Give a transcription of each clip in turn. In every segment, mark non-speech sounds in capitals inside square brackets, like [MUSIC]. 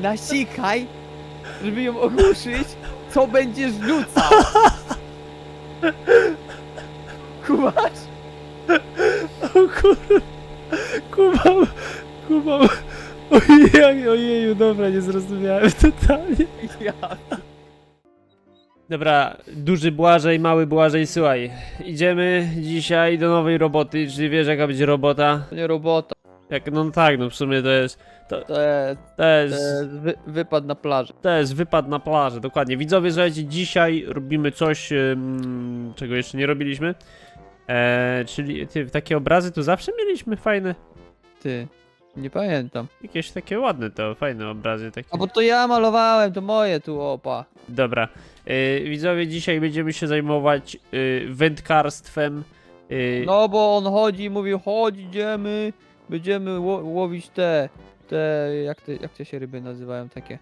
nasikaj, żeby ją ogłuszyć, co będziesz rzucał. Kumasz? O kurwa, kumam, kumam. Ojej, ojeju, dobra, nie zrozumiałem totalnie. Ja. Dobra, duży Błażej, mały Błażej, słuchaj. Idziemy dzisiaj do nowej roboty, czyli wiesz jaka będzie robota? To nie robota, Jak, no tak, no w sumie to jest, to jest, to to jest, wy, wypad na plaży. to jest wypad na plaży, dokładnie. Widzowie, słuchajcie, dzisiaj robimy coś, em, czego jeszcze nie robiliśmy. E, czyli ty, takie obrazy tu zawsze mieliśmy fajne. Ty, nie pamiętam. Jakieś takie ładne to, fajne obrazy takie. A bo to ja malowałem, to moje tu opa. Dobra. E, widzowie, dzisiaj będziemy się zajmować e, wędkarstwem. E, No bo on chodzi i mówi, chodź idziemy, będziemy ło łowić te, te, jak te, jak te się ryby nazywają takie,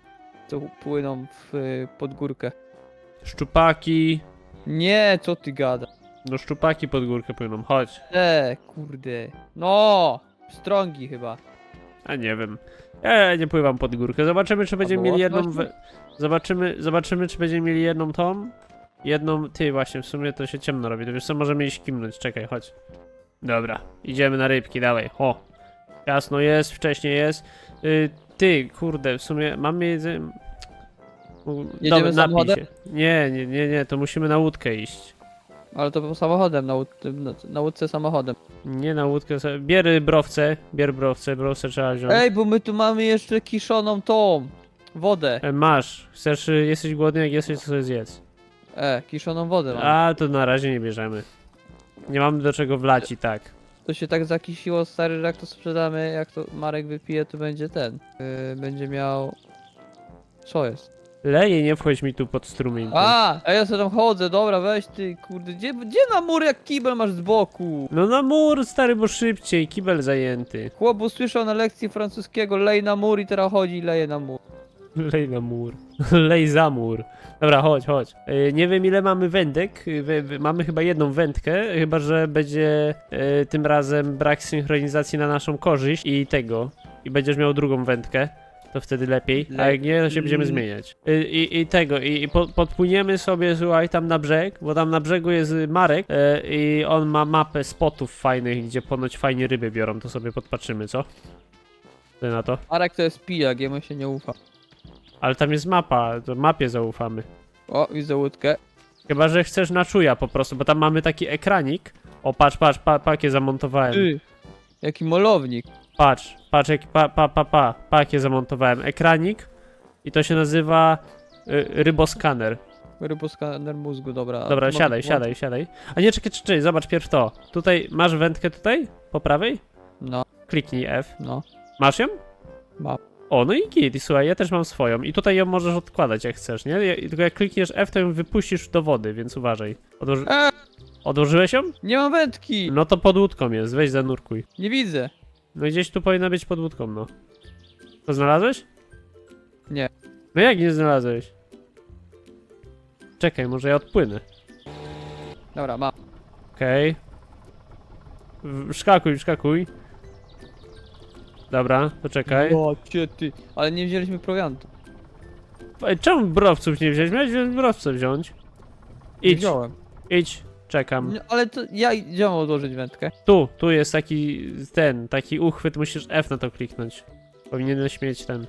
co płyną w pod górkę. Szczupaki. Nie, co ty gada? No szczupaki pod górkę płyną, chodź. Te, kurde. No, strągi chyba. A nie wiem. Ja nie pływam pod górkę. Zobaczymy, czy będziemy mieli jedną. We... Zobaczymy, zobaczymy, czy będziemy mieli jedną tą. Jedną. Ty właśnie, w sumie to się ciemno robi. To wiesz co, możemy iść kimnąć. Czekaj, chodź. Dobra, idziemy na rybki, dawaj. O! Jasno jest, wcześniej jest. Y, ty, kurde, w sumie mamy jedzenie. Jedziemy samochodem? Nie, nie, nie, nie, to musimy na łódkę iść. Ale to samochodem, na, łód- na, na łódce samochodem. Nie na łódkę, bierz browce, bier browce, browce trzeba wziąć. Ej, bo my tu mamy jeszcze kiszoną tą wodę. E, Masz, chcesz, y, jesteś głodny, jak jesteś, to sobie zjedz. E, kiszoną wodę mamy. A, to na razie nie bierzemy. Nie mamy do czego wlać i tak. To się tak zakisiło stary, że jak to sprzedamy, jak to Marek wypije, to będzie ten. Yy, będzie miał... Co jest? Leje, nie wchodź mi tu pod strumień. A, a ja sobie tam chodzę, dobra, weź ty, kurde, gdzie, gdzie na mur jak kibel masz z boku? No na mur, stary, bo szybciej, kibel zajęty. Chłop usłyszał na lekcji francuskiego, lej na mur i teraz chodzi i leje na mur. [LAUGHS] Lej na mur. [LAUGHS] Lej za mur. Dobra, chodź, chodź. E, nie wiem ile mamy wędek. E, Mamy chyba jedną wędkę, chyba że będzie e, tym razem brak synchronizacji na naszą korzyść i tego. I będziesz miał drugą wędkę. To wtedy lepiej, a jak nie, to się będziemy Mm. zmieniać. E, I, i tego, i, i po, podpłyniemy sobie, słuchaj, tam na brzeg, bo tam na brzegu jest Marek e, i on ma mapę spotów fajnych, gdzie ponoć fajnie ryby biorą, to sobie podpatrzymy, co? Ty na to? Marek to jest pijak, jemu się nie ufa. Ale tam jest mapa, to mapie zaufamy. O, widzę łódkę. Chyba, że chcesz na czuja po prostu, bo tam mamy taki ekranik. O, patrz, patrz, pa, pakie zamontowałem. Ty, jaki molownik. Patrz, patrz, jaki pa, pa, pa, pa, pakie zamontowałem. Ekranik i to się nazywa y, ryboskaner. Ryboskaner mózgu, dobra. Dobra, siadaj, siadaj, siadaj. A nie, czekaj, czekaj, zobacz pierw to. Tutaj, masz wędkę tutaj? Po prawej? No, Kliknij F. no, Masz ją? mam. O, no i git, i słuchaj, ja też mam swoją. I tutaj ją możesz odkładać jak chcesz, nie? Ja- Tylko jak klikniesz F, to ją wypuścisz do wody, więc uważaj. Odłoży... Odłożyłeś ją? nie mam wędki! No to pod łódką jest, weź zanurkuj. Nie widzę. No i gdzieś tu powinna być pod łódką, no. To znalazłeś? Nie. No jak nie znalazłeś? Czekaj, może ja odpłynę. Dobra, mam. Okej. W- Szkakuj, szkakuj. Dobra, poczekaj. O, cię ty. Ale nie wzięliśmy prowiantu. Ej, Czemu browców nie wziąć? Miałeś wziąć browce wziąć. Nie Idź, wziąłem. idź, czekam. No, ale to ja gdzie mam odłożyć wędkę? Tu, tu jest taki ten, taki uchwyt, musisz F na to kliknąć. Powinieneś mieć ten.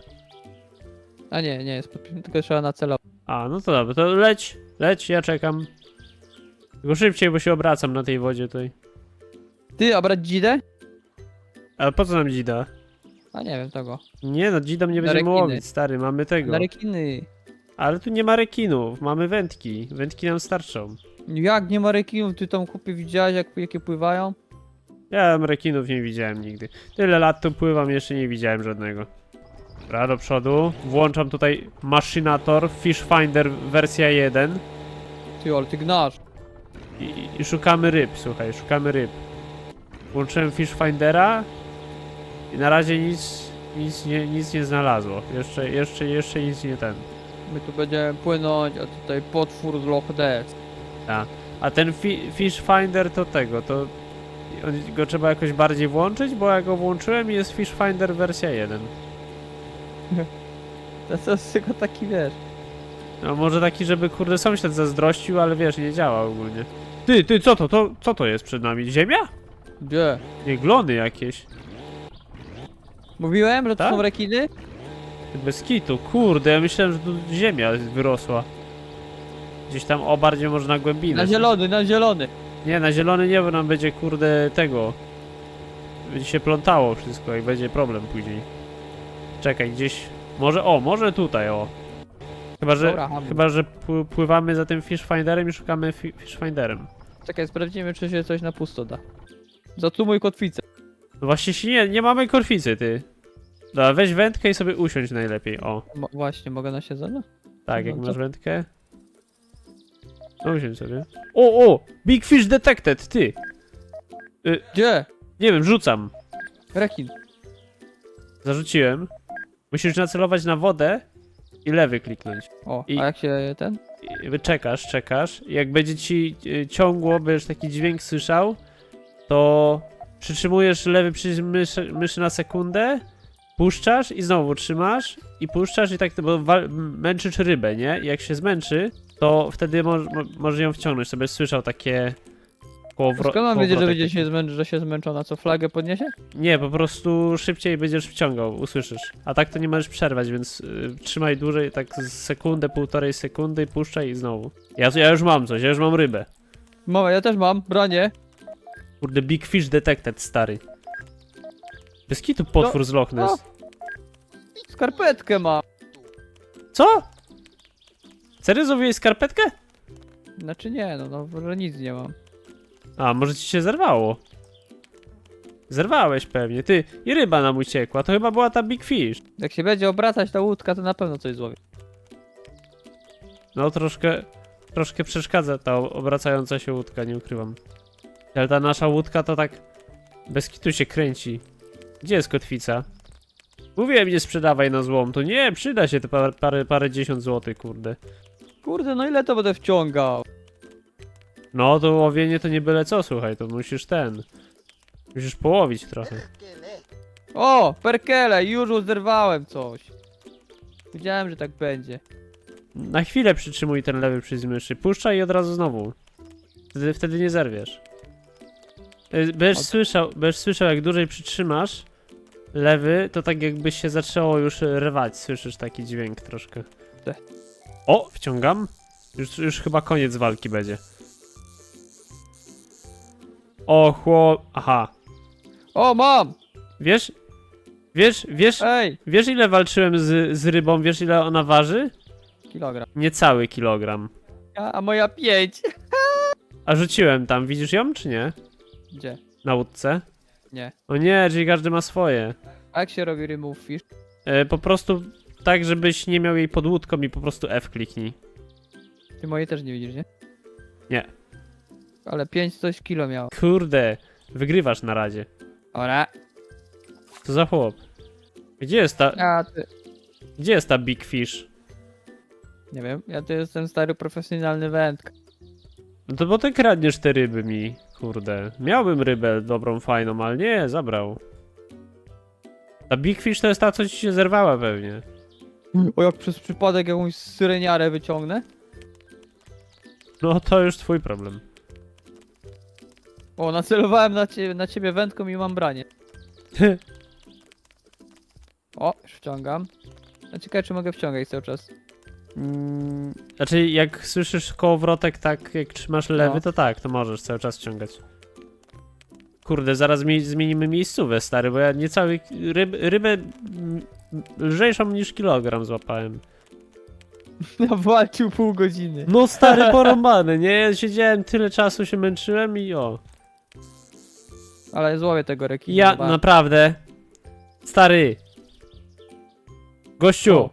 A nie, nie jest podpisane, tylko trzeba nacelować. A, no to dobra, to leć, leć, ja czekam. Tylko szybciej, bo się obracam na tej wodzie tutaj. Ty, a brać dzidę? Ale po co nam dzida? A nie wiem tego. Nie no, dzidą nie Na będziemy rekiny. łowić, stary, mamy tego. Na rekiny. Ale tu nie ma rekinów, mamy wędki. Wędki nam starczą. Jak nie ma rekinów? Ty tam kupy widziałeś jak, jakie pływają? Ja tam rekinów nie widziałem nigdy. Tyle lat tu pływam, jeszcze nie widziałem żadnego. Dobra, do przodu. Włączam tutaj Machinator, Fish Finder wersja 1 Ty, ale ty gnasz. i, i szukamy ryb, słuchaj, szukamy ryb. Włączyłem Fish Findera i na razie nic, nic, nie, nic nie znalazło. Jeszcze, jeszcze, jeszcze nic nie ten. My tu będziemy płynąć, a tutaj potwór z Loch Ness. A ten fi Fish Finder to tego, to on- go trzeba jakoś bardziej włączyć, bo ja go włączyłem i jest Fish Finder wersja 1. [LAUGHS] To jest tylko taki, wiesz. No może taki, żeby kurde sąsiad zazdrościł, ale wiesz, nie działa ogólnie. Ty, ty, co to? to co to jest przed nami? Ziemia? Gdzie? Nie, glony jakieś. Mówiłem, że to Tak? są rekiny? Bez kitu, kurde, ja myślałem, że tu ziemia wyrosła. Gdzieś tam, o, bardziej może na głębinę. Na zielony, na zielony. Nie, na zielony nie, bo nam będzie kurde tego. Będzie się plątało wszystko i będzie problem później. Czekaj, gdzieś. Może, o, może tutaj, o. Chyba, że, Dobra, Hamlet. chyba, że pły- pływamy za tym fishfinderem i szukamy fi fishfinderem. Czekaj, sprawdzimy, czy się coś na pusto da. Zatumuj kotwicę. No właśnie, się nie, nie mamy korficy, ty. Dobra, weź wędkę i sobie usiądź najlepiej, o. Mo właśnie, mogę na siedzenie? Tak, jak No masz to- wędkę. No usiądź sobie. O, o! Big fish detected, ty! Gdzie? Nie wiem, rzucam. Rekin. Zarzuciłem. Musisz nacelować na wodę i lewy kliknąć. O, I- a jak się ten? I czekasz, czekasz. Jak będzie ci y, ciągło, będziesz taki dźwięk słyszał, to przytrzymujesz lewy przycisk myszy, myszy na sekundę, puszczasz i znowu trzymasz i puszczasz i tak, bo męczysz rybę, nie? I jak się zmęczy, to wtedy mo mo możesz ją wciągnąć. Sobie słyszał takie kołowro- Skąd mam wiedzieć, że będzie się, zmęczy, że się zmęczona? Co, flagę podniesie? Nie, po prostu szybciej będziesz wciągał, usłyszysz. A tak to nie możesz przerwać, więc y, trzymaj dłużej, tak sekundę, półtorej sekundy i puszczaj i znowu. Ja, ja już mam coś, ja już mam rybę. Mama, ja też mam, branie. Kurde, Big Fish Detected, stary. Bez kitu potwór z Loch Ness. Skarpetkę mam. Co? Serio zrobiłeś skarpetkę? Znaczy nie, no, no, że nic nie mam. A, może ci się zerwało. Zerwałeś pewnie, ty. I ryba nam uciekła, to chyba była ta Big Fish. Jak się będzie obracać ta łódka, to na pewno coś złowię. No troszkę, troszkę przeszkadza ta obracająca się łódka, nie ukrywam. Ale ta nasza łódka to tak bez kitu się kręci. Gdzie jest kotwica? Mówiłem, nie sprzedawaj na złom, to nie, przyda się te parę, parę, parę dziesiąt złotych, kurde. Kurde, no ile to będę wciągał? No to łowienie to nie byle co, słuchaj, to musisz ten... Musisz połowić trochę. O, perkele, już zerwałem coś. Wiedziałem, że tak będzie. Na chwilę przytrzymuj ten lewy przycisk myszy, puszczaj i od razu znowu. Wtedy, wtedy nie zerwiesz. Y, Będziesz słyszał, będziesz słyszał jak dłużej przytrzymasz lewy, to tak jakby się zaczęło już rwać, słyszysz taki dźwięk troszkę. Te. O, wciągam. Już, już chyba koniec walki będzie. O, chłop... Aha. O, mam! Wiesz? Wiesz, wiesz, Ej! wiesz ile walczyłem z, z rybą, wiesz ile ona waży? Kilogram. Niecały kilogram. A, a moja pięć. [LAUGHS] A rzuciłem tam, widzisz ją czy nie? Gdzie? Na łódce? Nie. O nie, czyli każdy ma swoje. A jak się robi remove fish? E, po prostu tak, żebyś nie miał jej pod łódką i po prostu F kliknij. Ty mojej też nie widzisz, nie? Nie. Ale pięć coś kilo miało. Kurde, wygrywasz na razie. Ora. Co za chłop? Gdzie jest ta, Ja ty... gdzie jest ta Big Fish? Nie wiem, ja to jestem stary profesjonalny wędka. No to bo ty kradniesz te ryby mi, kurde. Miałbym rybę dobrą, fajną, ale nie, zabrał. Ta Big Fish to jest ta, co ci się zerwała pewnie. O, jak przez przypadek jakąś syreniarę wyciągnę? No to już twój problem. O, nacelowałem na, cie, na ciebie wędką i mam branie. [LAUGHS] O, już wciągam. No ciekawe, czy mogę wciągać cały czas. Mm, znaczy, jak słyszysz kołowrotek tak, jak trzymasz lewy, No. to tak, to możesz cały czas ciągać. Kurde, zaraz mi, zmienimy miejscówę, stary, bo ja niecały ryb, rybę lżejszą niż kilogram złapałem. [LAUGHS] Ja walczył pół godziny. No stary, [LAUGHS] porąbany, nie? Ja Siedziałem tyle czasu, się męczyłem i o. Ale złowię tego rekina. Ja, naprawdę. Stary. Gościu, O.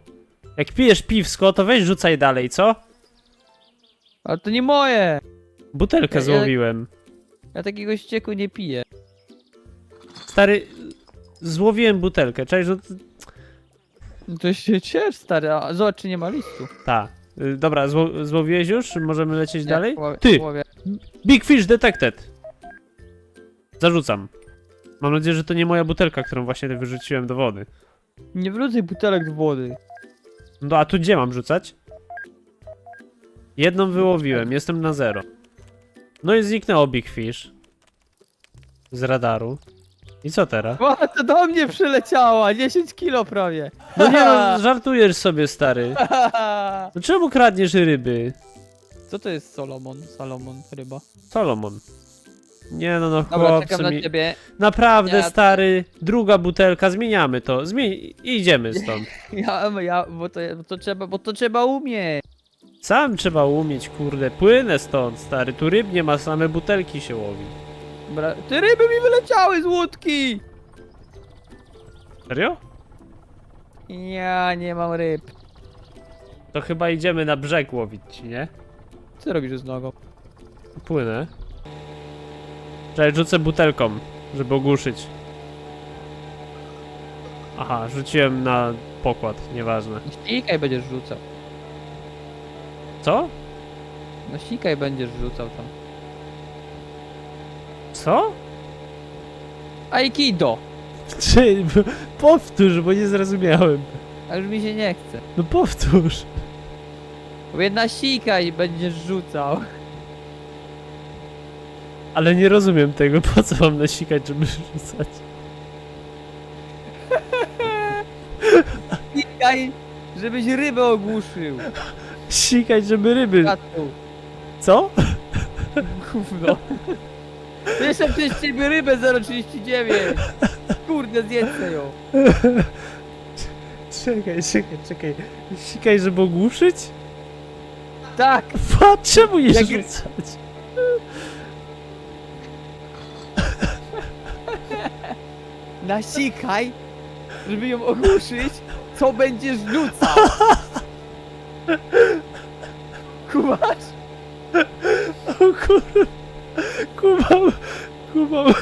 jak pijesz piwsko, to weź rzucaj dalej, co? Ale to nie moje! Butelkę Ja- ja- złowiłem. Ja takiego ścieku nie piję. Stary, złowiłem butelkę, cześć, to- No to się ciesz, stary. A zobacz, czy nie ma listu. Ta. Y, Dobra, zło złowiłeś już? Możemy lecieć Nie, dalej? Ty! Big Fish Detected! Zarzucam. Mam nadzieję, że to nie moja butelka, którą właśnie wyrzuciłem do wody. Nie wrzucaj butelek do wody. No a tu gdzie mam rzucać? Jedną wyłowiłem, jestem na zero. No i zniknęło Big Fish. Z radaru. I co teraz? O, to do mnie przyleciała, 10 kilo prawie. No nie no, [LAUGHS] żartujesz sobie, stary. No czemu kradniesz ryby? Co to jest Solomon? Salomon ryba. Solomon. Nie no, no Dobra, chłopcy czekam na mi... ciebie. Naprawdę, Ja- stary, druga butelka, zmieniamy to. Zmień... i Idziemy stąd. [LAUGHS] Ja, ja, bo to, bo to trzeba, bo to trzeba umieć. Sam trzeba umieć, kurde. Płynę stąd, stary. Tu ryb nie ma, same butelki się łowi. Dobra, te ryby mi wyleciały z łódki! Serio? Ja nie mam ryb. To chyba idziemy na brzeg łowić, nie? Co robisz z nogą? Płynę. Czekaj, rzucę butelką, żeby ogłuszyć. Aha, rzuciłem na pokład, nieważne. Ścikaj będziesz rzucał. Co? No ścikaj będziesz rzucał tam. Co? Aikido! Czy, powtórz, bo nie zrozumiałem. A już mi się nie chce. No powtórz. Mówię na ścikaj będziesz rzucał. Ale nie rozumiem tego, po co mam nasikać, żeby rzucać. Ścikaj, żebyś rybę ogłuszył. Sikać, żeby ryby... Co? Gówno. Jeszcze przez ciebie rybę 0,39. Kurde, zjedzę ją. Czekaj, czekaj, czekaj. Sikaj, żeby ogłuszyć? Tak. Pa, czemu nie Jak- rzucać? Nasikaj, żeby ją ogłuszyć, co będziesz rzucał. Kumasz? O kurwa. Kumam, kumam.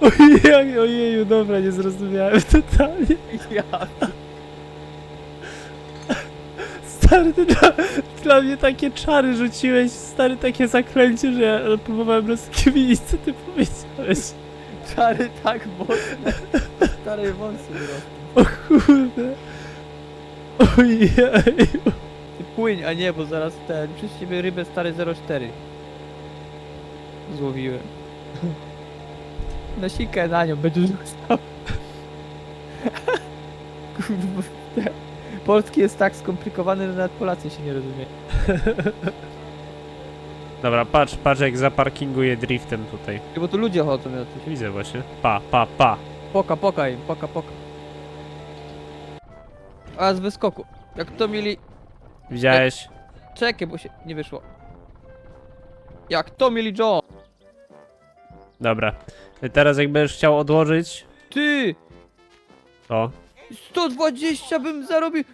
Ojej, ojeju, dobra, nie zrozumiałem totalnie. Ja. Stary, ty dla, dla mnie takie czary rzuciłeś, stary, takie zaklęcie, że ja próbowałem rozkminić, co ty powiedziałeś. Czary tak mocne. Stare wąsy wyrosły. O kurde. Ojej. Ty płyń, a nie, bo zaraz ten, przez ciebie rybę stary 04. Złowiłem. Nasikaj na nią, będziesz rzucał. Kurwa, Polski jest tak skomplikowany, że nawet Polacy się nie rozumieją. Dobra, patrz, patrz jak zaparkinguję driftem tutaj. Bo tu ludzie chodzą jacyś. Widzę właśnie. Pa, pa, pa. Poka, poka im, poka, poka. A z wyskoku. Jak to mieli... Widziałeś? Czekaj, bo się nie wyszło. Jak to mieli John? Dobra. Teraz jak będziesz chciał odłożyć, Ty! to... 120 bym zarobił!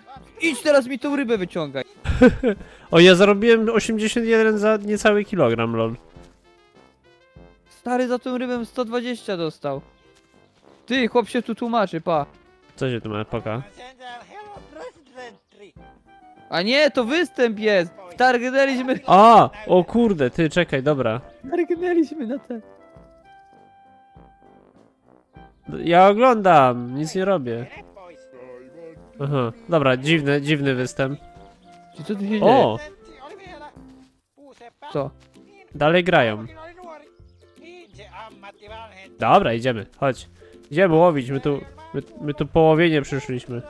Idź teraz mi tą rybę wyciągaj. [LAUGHS] O, ja zarobiłem 81 za niecały kilogram, lol. Stary za tą rybę 120 dostał. Ty, chłop się tu tłumaczy, pa. Co się tu ma, poka? A nie, to występ jest! Targnęliśmy, A! O kurde, ty, czekaj, dobra. targnęliśmy na ten. Ja oglądam, nic nie robię. Aha, dobra, dziwny, dziwny występ. Czy co tu się dzieje? O! Co? Dalej grają. Dobra, idziemy, chodź. Idziemy łowić, my tu, my, my tu połowienie przyszliśmy.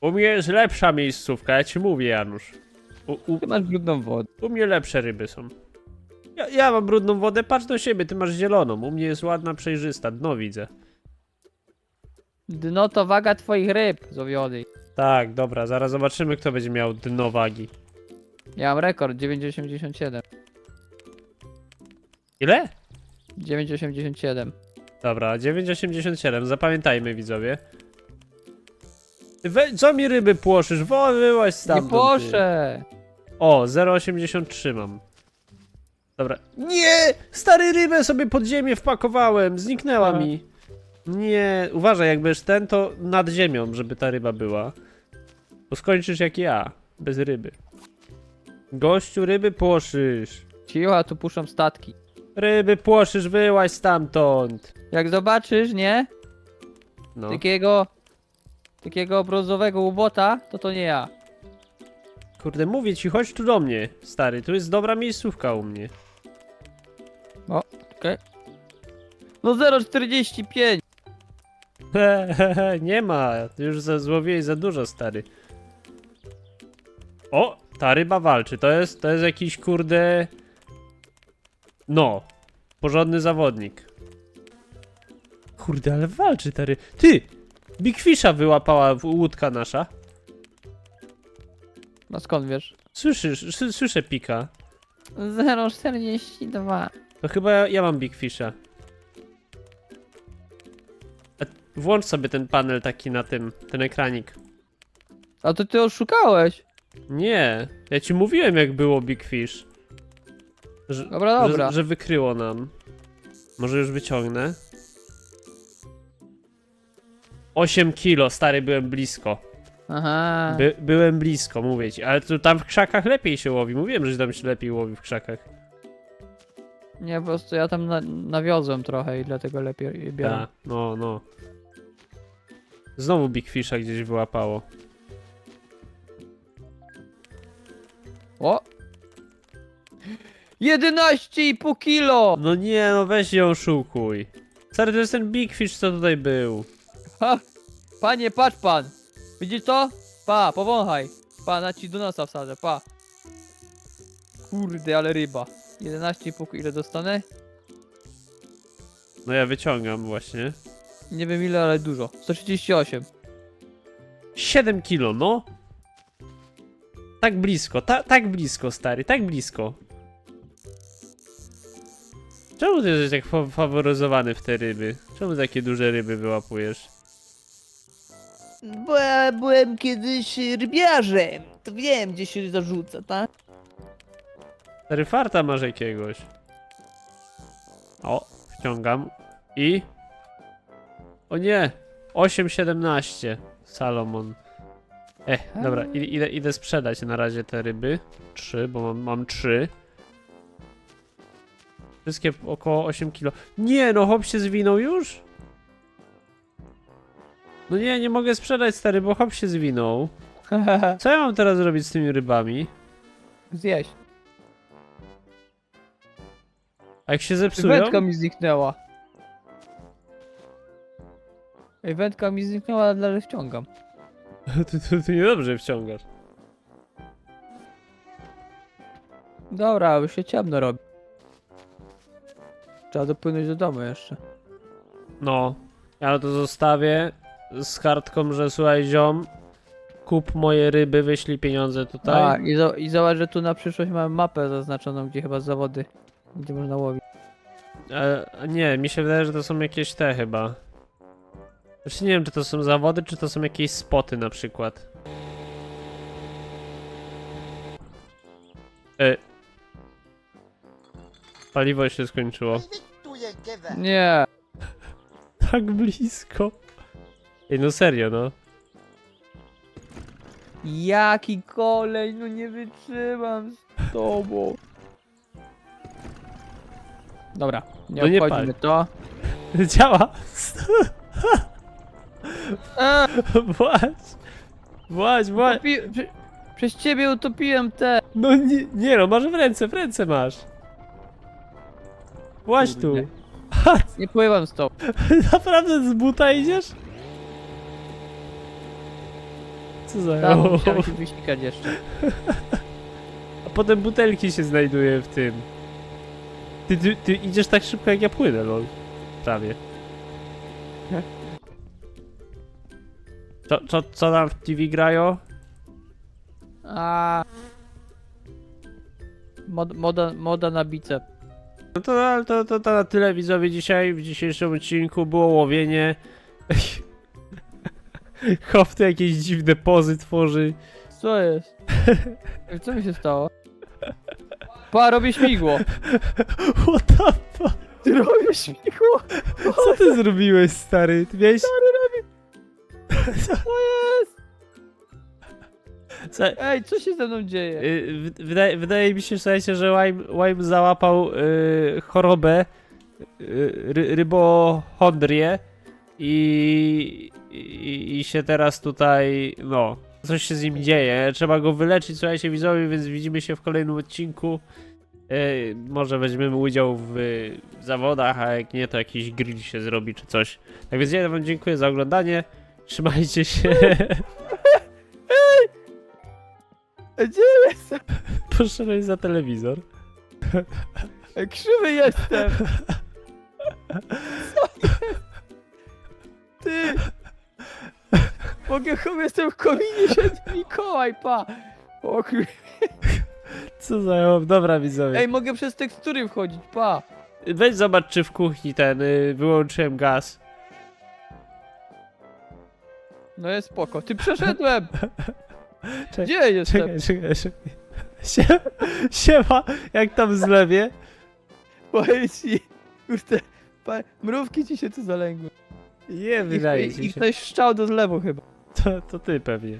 U mnie jest lepsza miejscówka, ja ci mówię, Janusz. U, u, Ty masz brudną wodę. u mnie lepsze ryby są. Ja, ja mam brudną wodę, patrz do siebie, ty masz zieloną. U mnie jest ładna, przejrzysta, dno widzę. Dno to waga twoich ryb złowionych. Tak, dobra, zaraz zobaczymy, kto będzie miał dno wagi. Ja mam rekord 9,87. Ile? 9,87. Dobra, 9,87, zapamiętajmy widzowie. We, co mi ryby płoszysz? Wołyłaś Nie stamtąd. ty. poszę! O, 0,83 mam. Dobra. Nie! Stary rybę sobie pod ziemię wpakowałem, zniknęła Aha. mi. Nie, uważaj, jakbyś ten, to nad ziemią, żeby ta ryba była. Bo skończysz jak ja, bez ryby. Gościu, ryby płoszysz. Cicho, a tu puszczam statki. Ryby płoszysz, wyłaź stamtąd. Jak zobaczysz, nie? No. Takiego takiego brązowego łobota, to to nie ja. Kurde, mówię ci, chodź tu do mnie, stary. Tu jest dobra miejscówka u mnie. Okej. No 0,45! [LAUGHS] nie ma, już za złowiłeś za dużo, stary. O, ta ryba walczy. To jest, to jest jakiś kurde. No, porządny zawodnik. Kurde, ale walczy ta ryba. Ty! Big Fisha wyłapała łódka nasza. No skąd wiesz? Słyszysz, słyszę pika. 0,42. To chyba ja, ja mam Big Fisha. Włącz sobie ten panel taki na tym, ten ekranik. A to ty oszukałeś. Nie, ja ci mówiłem jak było Big Fish. Że, Dobra, dobra. Że, że wykryło nam. Może już wyciągnę. 8 kilo, stary, byłem blisko. Aha. By, byłem blisko, mówię ci. Ale tu tam w krzakach lepiej się łowi. Mówiłem, że tam się lepiej łowi w krzakach. Nie, po prostu ja tam na, nawiozłem trochę i dlatego lepiej je biorę. Tak, no, no. Znowu Big Fisha gdzieś wyłapało. O! 11,5 kilo! No nie, no weź ją szukuj. Stary, to jest ten Big Fish, co tutaj był. Ha! Panie, patrz pan! Widzisz to? Pa, powąchaj. Pa, na ci do nosa wsadzę, pa. Kurde, ale ryba. 11,5 ile dostanę? No ja wyciągam właśnie. Nie wiem ile, ale dużo. 138. 7 kilo, no. Tak blisko, ta, tak blisko, stary, tak blisko. Czemu ty jesteś tak fa- faworyzowany w te ryby? Czemu takie duże ryby wyłapujesz? Bo ja byłem kiedyś rybiarzem. To wiem, gdzie się zarzuca, tak? Stary farta masz jakiegoś. O, wciągam. I... O nie! 8,17. Salomon. Eh, dobra, idę, idę, idę sprzedać na razie te ryby. Trzy, bo mam, mam trzy. Wszystkie około 8 kilo. Nie, no hop się zwinął już? No nie, nie mogę sprzedać stary, bo hop się zwinął. [LAUGHS] Co ja mam teraz zrobić z tymi rybami? Zjeść. A jak się zepsują? Wędka mi zniknęła. Ej, wędka mi zniknęła, ale dalej wciągam. [LAUGHS] Ty, ty, ty niedobrze wciągasz. Dobra, już się ciemno robi. Trzeba dopłynąć do domu jeszcze. No, ja to zostawię z kartką, że słuchaj ziom, kup moje ryby, wyślij pieniądze A, tutaj. i, zo- i zobacz, że tu na przyszłość mamy mapę zaznaczoną, gdzie chyba zawody, gdzie można łowić. E, nie, mi się wydaje, że to są jakieś te chyba. Znaczy nie wiem, czy to są zawody, czy to są jakieś spoty na przykład. E. Paliwo się skończyło. Nie. [LAUGHS] Tak blisko. Ej, no serio, no. Jaki kolej, no nie wytrzymam z tobą. Dobra, nie No nie obchodźmy to. [LAUGHS] Działa! [LAUGHS] A, Właź! Właź, właź! utopi... Prze... Przez ciebie utopiłem te. No nie, nie no, masz w ręce, w ręce masz. Właź tu. Kurde. Ha, [LAUGHS] Nie pływam z tobą. naprawdę z buta idziesz? Co za Tam musiałem się wysikać jeszcze. [LAUGHS] A potem butelki się znajduje w tym. Ty, ty, ty idziesz tak szybko jak ja płynę, lol. Prawie. Co, co, co tam w TV grają? A. Mod, moda, moda na bicep. No to, to, to, to na tyle widzowie dzisiaj. W dzisiejszym odcinku było łowienie. [LAUGHS] Hop tu jakieś dziwne pozy tworzy. Co jest? Co mi się stało? Pa, robię śmigło. What the fuck? Ty robisz śmigło? Co ty zrobiłeś, stary? Ty miałeś... Co jest? Co? Ej, co się ze mną dzieje? Y, w- Wydaje, wydaje mi się, słuchajcie, że Łajm, Łajm załapał y, chorobę, y, ry, rybochondrię i, i, i się teraz tutaj, no, coś się z nim dzieje. Trzeba go wyleczyć, słuchajcie widzowie, więc widzimy się w kolejnym odcinku. E, może weźmiemy udział w e, zawodach, a jak nie, to jakiś grill się zrobi czy coś. Tak więc ja wam dziękuję za oglądanie. Trzymajcie się. Gdzie jestem? Poszedłeś za telewizor. Krzywy jestem! Co jest? Ty! Mogę chyba jestem w kominie, siedzi Mikołaj, pa! O kur... Co za... Dobra widzowie. Ej, mogę przez tekstury wchodzić, pa! Weź zobacz, czy w kuchni ten, y, wyłączyłem gaz. No jest spoko. Ty przeszedłem! [LAUGHS] Czekaj, Gdzie jestem? Czekaj, czekaj, czekaj. Sie, siema, jak tam z lewie? Powiem ci, kurde, pa, mrówki ci się tu zalęgły. Nie, I, wydaje i, ci i się. ktoś szczał do zlewu chyba. To, to ty pewnie.